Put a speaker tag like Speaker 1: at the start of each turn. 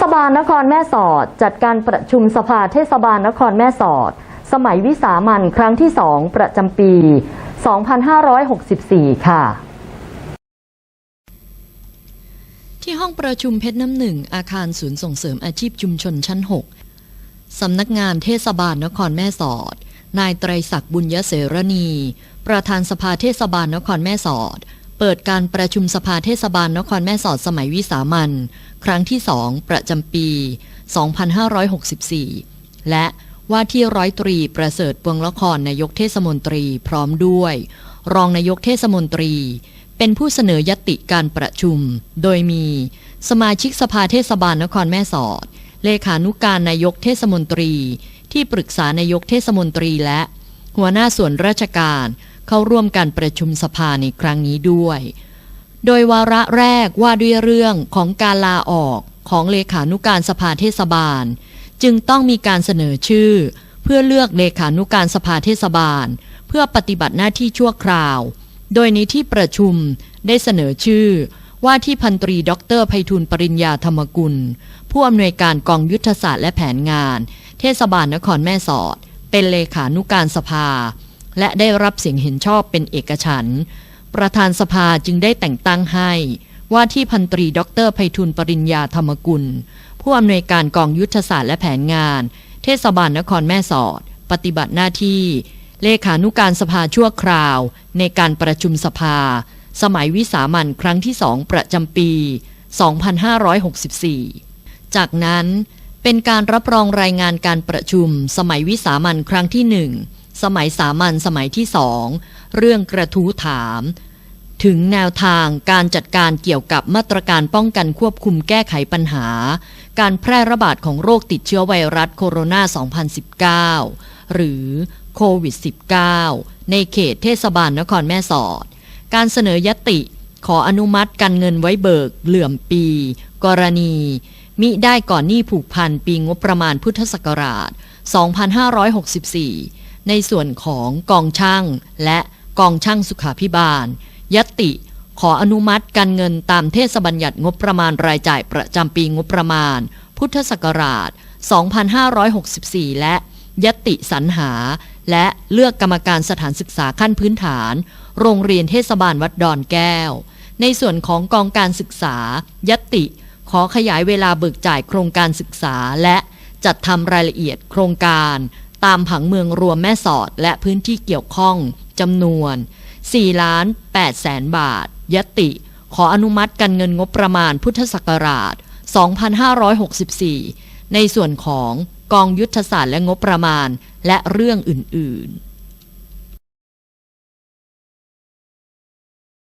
Speaker 1: ศบาลนครแม่สอด จัดการประชุมสภาเทศบาลนครแม่สอด สมัยวิสามันครั้งที่สองประจำปี 2564 ค่ะ
Speaker 2: ที่ห้องประชุมเพชรน้ำหนึ่ง อาคารศูนย์ส่งเสริมอาชีพชุมชนชั้น 6 สำนักงานเทศบาลนครแม่สอด นายไตรศักดิ์บุญยเสรณี ประธานสภาเทศบาลนครแม่สอด เปิดการประชุมสภาเทศบาลนครแม่สอดสมัยวิสามันครั้งที่สองประจำปี 2564 และว่าที่ร้อยตรีประเสริฐปวงละครนายกเทศมนตรีพร้อมด้วย รองนายกเทศมนตรี เป็นผู้เสนอยติการประชุม โดยมี สมาชิกสภาเทศบาลนครแม่สอด เลขานุการนายกเทศมนตรี ที่ปรึกษานายกเทศมนตรีและ หัวหน้าส่วนราชการ เข้าร่วมการประชุมสภาในครั้งนี้ด้วย โดยวาระแรกว่าด้วยเรื่องของการลาออกของเลขานุการสภาเทศบาล จึงต้องมีการเสนอชื่อ เพื่อเลือกเลขานุการสภาเทศบาล เพื่อปฏิบัติหน้าที่ชั่วคราว โดยในที่ประชุมได้เสนอชื่อว่าที่พันตรีด็อกเตอร์ไพฑูรย์ปริญญาธรรมกุล ผู้อำนวยการกองยุทธศาสตร์และแผนงาน เทศบาลนครแม่สอด เป็นเลขานุการสภา และได้รับเสียงเห็นชอบเป็นเอกฉันประธานสภาจึงได้แต่งตั้งให้ ว่าที่พันตรีด็อกเตอร์ไพฑูรย์ปริญญาธรรมกุล ผู้อำนวยการกองยุทธศาสตร์และแผนงาน เทศบาลนครแม่สอด ปฏิบัติหน้าที่ เลขานุการสภาชั่วคราว ในการประชุมสภา สมัยวิสามันครั้งที่สองประจำปี 2564 จากนั้นเป็นการรับรองรายงานการประชุม สมัยวิสามันครั้งที่หนึ่ง สมัยสามัญสมัยที่สอง เรื่องกระทู้ถาม ถึงแนวทางการจัดการเกี่ยวกับมาตรการป้องกันควบคุมแก้ไขปัญหา การแพร่ระบาดของโรคติดเชื้อไวรัสโคโรนา 2019 หรือโควิด -19 ในเขตเทศบาลนครแม่สอด การเสนอยติขออนุมัติการเงินไว้เบิกเหลื่อมปี กรณี มิได้ก่อนหนี้ผูกพันปีงบประมาณพุทธศักราช 2564 ในส่วนของกองช่างและกองช่างสุขาพิบาล ยติ ขออนุมัติการเงินตามเทศบัญญัติงบประมาณรายจ่ายประจำปีงบประมาณ พุทธศักราช 2564 และยติสรรหา และเลือกกรรมการสถานศึกษาขั้นพื้นฐาน โรงเรียนเทศบาลวัดดอนแก้ว ในส่วนของกองการศึกษา ยติ ขอขยายเวลาเบิกจ่ายโครงการศึกษาและจัดทำรายละเอียดโครงการ ตามผังเมืองรวมแม่สอดและพื้นที่เกี่ยวข้องจำนวน4ล้าน8แสนบาท ยติ ขออนุมัติการเงินงบประมาณพุทธศักราช 2564 ในส่วนของกองยุทธศาสตร์และงบประมาณและเรื่องอื่น ๆ